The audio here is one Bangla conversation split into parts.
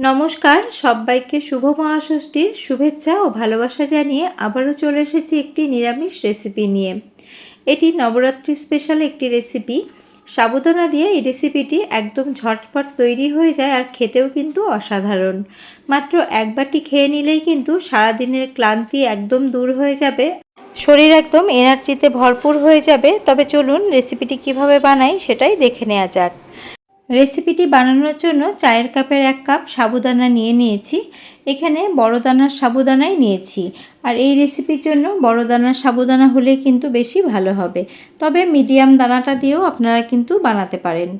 নমস্কার, সবাইকে শুভ মহাষষ্ঠীর শুভেচ্ছা ও ভালোবাসা জানিয়ে আবারও চলে এসেছি একটি নিরামিষ রেসিপি নিয়ে। এটি নবরাত্রি স্পেশাল একটি রেসিপি সাবুদানা দিয়ে এই রেসিপিটি একদম ঝটপট তৈরি হয়ে যায় আর খেতেও কিন্তু অসাধারণ। মাত্র একবারটি খেয়ে নিলেই কিন্তু সারাদিনের ক্লান্তি একদম দূর হয়ে যাবে। শরীর একদম এনার্জিতে ভরপুর হয়ে যাবে। তবে চলুন রেসিপিটি কীভাবে বানাই সেটাই দেখে নেওয়া যাক। রেসিপিটি বানানোর জন্য চায়ের কাপের এক কাপ সাবুদানা নিয়ে নিয়েছি। এখানে বড় দানার সাবুদানাই নিয়েছি। আর এই রেসিপির জন্য বড় দানার সাবুদানা হলে কিন্তু বেশি ভালো হবে। তবে মিডিয়াম দানাটা দিয়েও আপনারা কিন্তু বানাতে পারেন।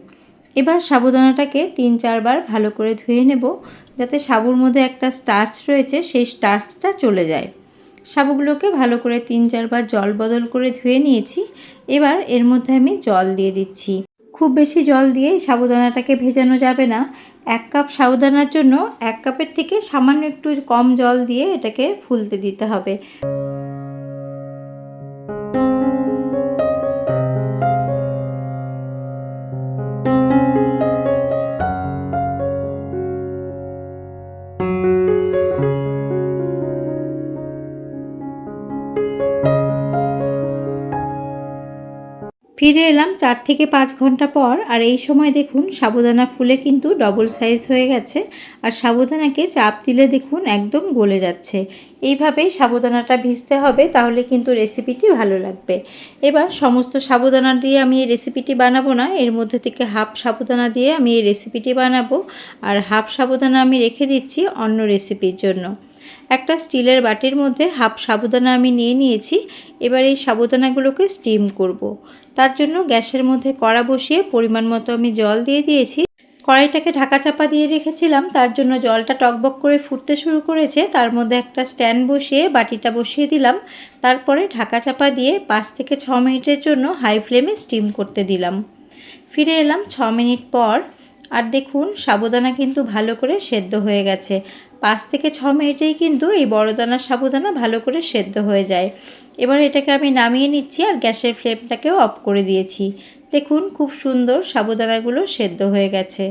এবার সাবুদানাটাকে তিন চারবার ভালো করে ধুয়ে নেব, যাতে সাবুর মধ্যে একটা স্টার্চ রয়েছে, সেই স্টার্চটা চলে যায়। সাবুগুলোকে ভালো করে তিন চারবার জল বদল করে ধুয়ে নিয়েছি। এবার এর মধ্যে আমি জল দিয়ে দিচ্ছি। খুব বেশি জল দিয়ে সাবুদানাটাকে ভেজানো যাবে না। এক কাপ সাবুদানার জন্য এক কাপের থেকে সামান্য একটু কম জল দিয়ে এটাকে ফুলতে দিতে হবে। ফিরে এলাম চার থেকে পাঁচ ঘণ্টা পর, আর এই সময় দেখুন সাবুদানা ফুলে কিন্তু ডবল সাইজ হয়ে গেছে, আর সাবুদানাকে চাপ দিলে দেখুন একদম গলে যাচ্ছে। এইভাবেই সাবুদানাটা ভিজতে হবে, তাহলে কিন্তু রেসিপিটি ভালো লাগবে। এবার সমস্ত সাবুদানা দিয়ে আমি এই রেসিপিটি বানাবো না, এর মধ্যে থেকে হাফ সাবুদানা দিয়ে আমি এই রেসিপিটি বানাবো, আর হাফ সাবুদানা আমি রেখে দিচ্ছি অন্য রেসিপির জন্য। একটা স্টিলের বাটির মধ্যে হাফ সাবুদানা আমি নিয়ে নিয়েছি। এবার এই সাবুদানাগুলোকে স্টিম করব। তার জন্য গ্যাসের মধ্যে কড়া বসিয়ে পরিমাণ মতো আমি জল দিয়ে দিয়েছি। কড়াইটাকে ঢাকা চাপা দিয়ে রেখেছিলাম, তার জন্য জলটা টকবক করে ফুটতে শুরু করেছে। তার মধ্যে একটা স্ট্যান্ড বসিয়ে বাটিটা বসিয়ে দিলাম। তারপরে ঢাকা চাপা দিয়ে পাঁচ থেকে ছ মিনিটের জন্য হাই ফ্লেমে স্টিম করতে দিলাম। ফিরে এলাম ছ মিনিট পর। আর দেখুন, সাবুদানা কিন্তু ভালো করে সেদ্ধ হয়ে গেছে। পাঁচ থেকে ছ মিনিটেই কিন্তু এই বড় দানার সাবুদানা ভালো করে সেদ্ধ হয়ে যায়। এবার এটাকে আমি নামিয়ে নিচ্ছি আর গ্যাসের ফ্লেমটাকেও অফ করে দিয়েছি। দেখুন, খুব সুন্দর সাবুদানাগুলো সেদ্ধ হয়ে গেছে।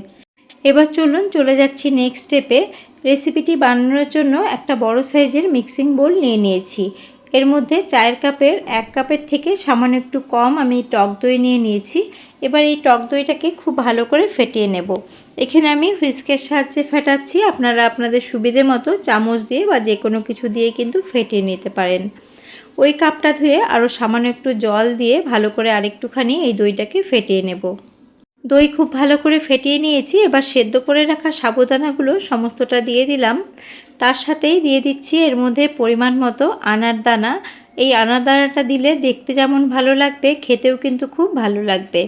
এবার চলুন, চলে যাচ্ছি নেক্সট স্টেপে রেসিপিটি বানানোর জন্য একটা বড় সাইজের মিক্সিং বোল নিয়ে নিয়েছি। এর মধ্যে চায়ের কাপের এক কাপের থেকে সামান্য একটু কম আমি টক দই নিয়ে নিয়েছি। এবার এই টক দইটাকে খুব ভালো করে ফেটিয়ে নেব। এখানে আমি হুইস্কের সাহায্যে ফেটাচ্ছি। আপনারা আপনাদের সুবিধে মতো চামচ দিয়ে বা যে কোনো কিছু দিয়ে কিন্তু ফেটিয়ে নিতে পারেন। ওই কাপটা ধুয়ে আরও সামান্য একটু জল দিয়ে ভালো করে আরেকটুখানি এই দইটাকে ফেটিয়ে নেব। দই খুব ভালো করে ফেটিয়ে নিয়েছি। এবার সেদ্ধ করে রাখা সাবুদানাগুলো সমস্তটা দিয়ে দিলাম। তার সাথেই দিয়ে দিচ্ছি এর মধ্যে পরিমাণ মতো আনার দানা। এই আনার দানাটা দিলে দেখতে যেমন ভালো লাগবে, খেতেও কিন্তু খুব ভালো লাগবে।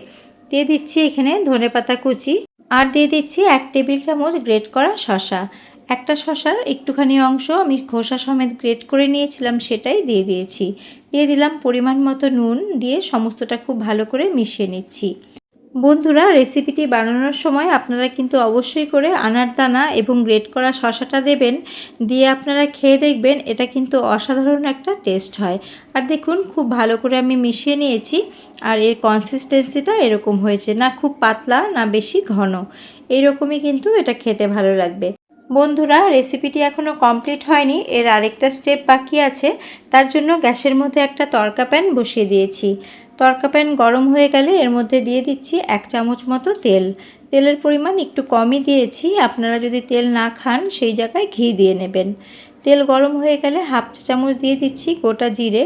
দিয়ে দিচ্ছি এখানে ধনে পাতা কুচি আর দিয়ে দিচ্ছি এক টেবিল চামচ গ্রেট করা শশা একটা শশার একটুখানি অংশ আমি খোসা সমেত গ্রেট করে নিয়েছিলাম, সেটাই দিয়ে দিয়েছি। দিয়ে দিলাম পরিমাণ মতো নুন দিয়ে সমস্তটা খুব ভালো করে মিশিয়ে নিচ্ছি। বন্ধুরা রেসিপিটি বানানোর সময় আপনারা কিন্তু অবশ্যই করে আনার দানা এবং গ্রেট করা শশাটা দেবেন। দিয়ে আপনারা খেয়ে দেখবেন, এটা কিন্তু অসাধারণ একটা টেস্ট হয়। আর দেখুন, খুব ভালো করে আমি মিশিয়ে নিয়েছি আর এর কনসিস্টেন্সিটা এরকম হয়েছে। না খুব পাতলা, না বেশি ঘন। এইরকমই কিন্তু এটা খেতে ভালো লাগবে। বন্ধুরা রেসিপিটি এখনও কমপ্লিট হয়নি। এর আরেকটা স্টেপ বাকি আছে। তার জন্য গ্যাসের মধ্যে একটা তরকা প্যান বসিয়ে দিয়েছি। তরকা প্যান গরম হয়ে গেলে এর মধ্যে দিয়ে দিচ্ছি এক চামচ মতো তেল। তেলের পরিমাণ একটু কমই দিয়েছি, আপনারা যদি তেল না খান সেই জায়গায় ঘি দিয়ে নেবেন। তেল গরম হয়ে গেলে হাফ চামচ দিয়ে দিচ্ছি গোটা জিরে।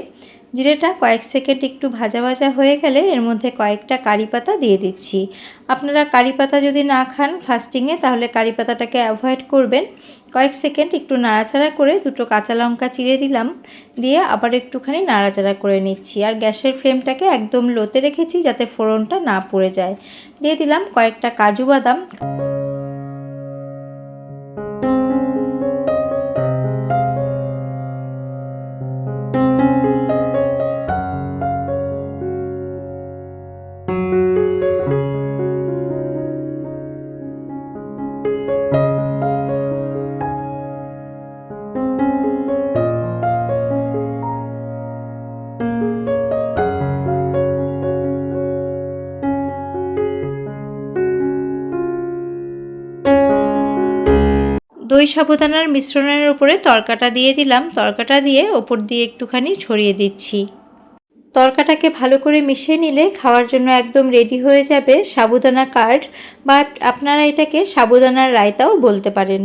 জিরেটা কয়েক সেকেন্ড একটু ভাজা ভাজা হয়ে গেলে এর মধ্যে কয়েকটা কারি পাতা দিয়ে দিচ্ছি। আপনারা কারি পাতা যদি না খান ফাস্টিংয়ে তাহলে কারি পাতাটাকে অ্যাভয়েড করবেন। কয়েক সেকেন্ড একটু নাড়াচাড়া করে দুটো কাঁচা লঙ্কা চিড়ে দিলাম, দিয়ে আবার একটুখানি নাড়াচাড়া করে নিচ্ছি। আর গ্যাসের ফ্লেমটাকে একদম লোতে রেখেছি যাতে ফোড়নটা না পড়ে যায়। দিয়ে দিলাম কয়েকটা কাজু বাদাম। দই সাবুদানার মিশ্রণের উপরে তরকাটা দিয়ে দিলাম। তরকাটা দিয়ে ওপর দিয়ে একটুখানি ছড়িয়ে দিচ্ছি। তরকাটাকে ভালো করে মিশিয়ে নিলে খাওয়ার জন্য একদম রেডি হয়ে যাবে সাবুদানা কার্ড বা আপনারা এটাকে সাবুদানার রায়তাও বলতে পারেন।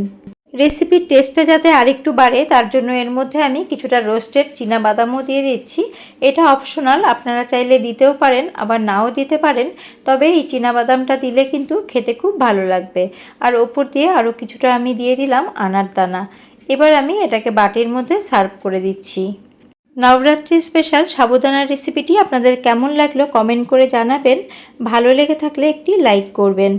রেসিপির টেস্টটা যাতে আরেকটু বাড়ে, তার জন্য এর মধ্যে আমি কিছুটা রোস্টেড চীনা বাদামও দিয়ে দিচ্ছি। এটা অপশনাল আপনারা চাইলে দিতেও পারেন, আবার নাও দিতে পারেন, তবে এই চীনা বাদামটা দিলে কিন্তু খেতে খুব ভালো লাগবে। আর ওপর দিয়ে আরও কিছুটা আমি দিয়ে দিলাম আনার দানা এবার আমি এটাকে বাটির মধ্যে সার্ভ করে দিচ্ছি। নবরাত্রি স্পেশাল সাবুদানার রেসিপিটি আপনাদের কেমন লাগল কমেন্ট করে জানাবেন। ভালো লেগে থাকলে একটি লাইক করবেন।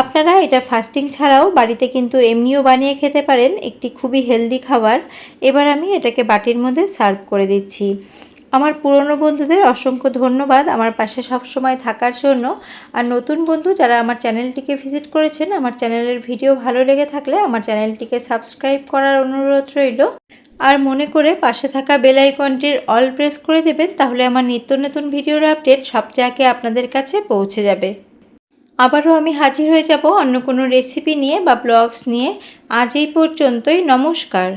আপনারা এটা ফাস্টিং ছাড়াও বাড়িতে কিন্তু এমনিও বানিয়ে খেতে পারেন একটি খুবই হেলদি খাবার। এবার আমি এটাকে বাটির মধ্যে সার্ভ করে দিচ্ছি। আমার পুরনো বন্ধুদের অসংখ্য ধন্যবাদ আমার পাশে সবসময় থাকার জন্য। আর নতুন বন্ধু যারা আমার চ্যানেলটিকে ভিজিট করেছেন, আমার চ্যানেলের ভিডিও ভালো লেগে থাকলে আমার চ্যানেলটিকে সাবস্ক্রাইব করার অনুরোধ রইল। আর মনে করে পাশে থাকা বেল আইকনটির অল প্রেস করে দেবেন, তাহলে আমার নিত্য নতুন ভিডিওর আপডেট সবচেয়ে আগে আপনাদের কাছে পৌঁছে যাবে। আবারও আমি হাজির হয়ে যাব অন্য কোনো রেসিপি নিয়ে বা ব্লগস নিয়ে। আজ এই পর্যন্তই, নমস্কার।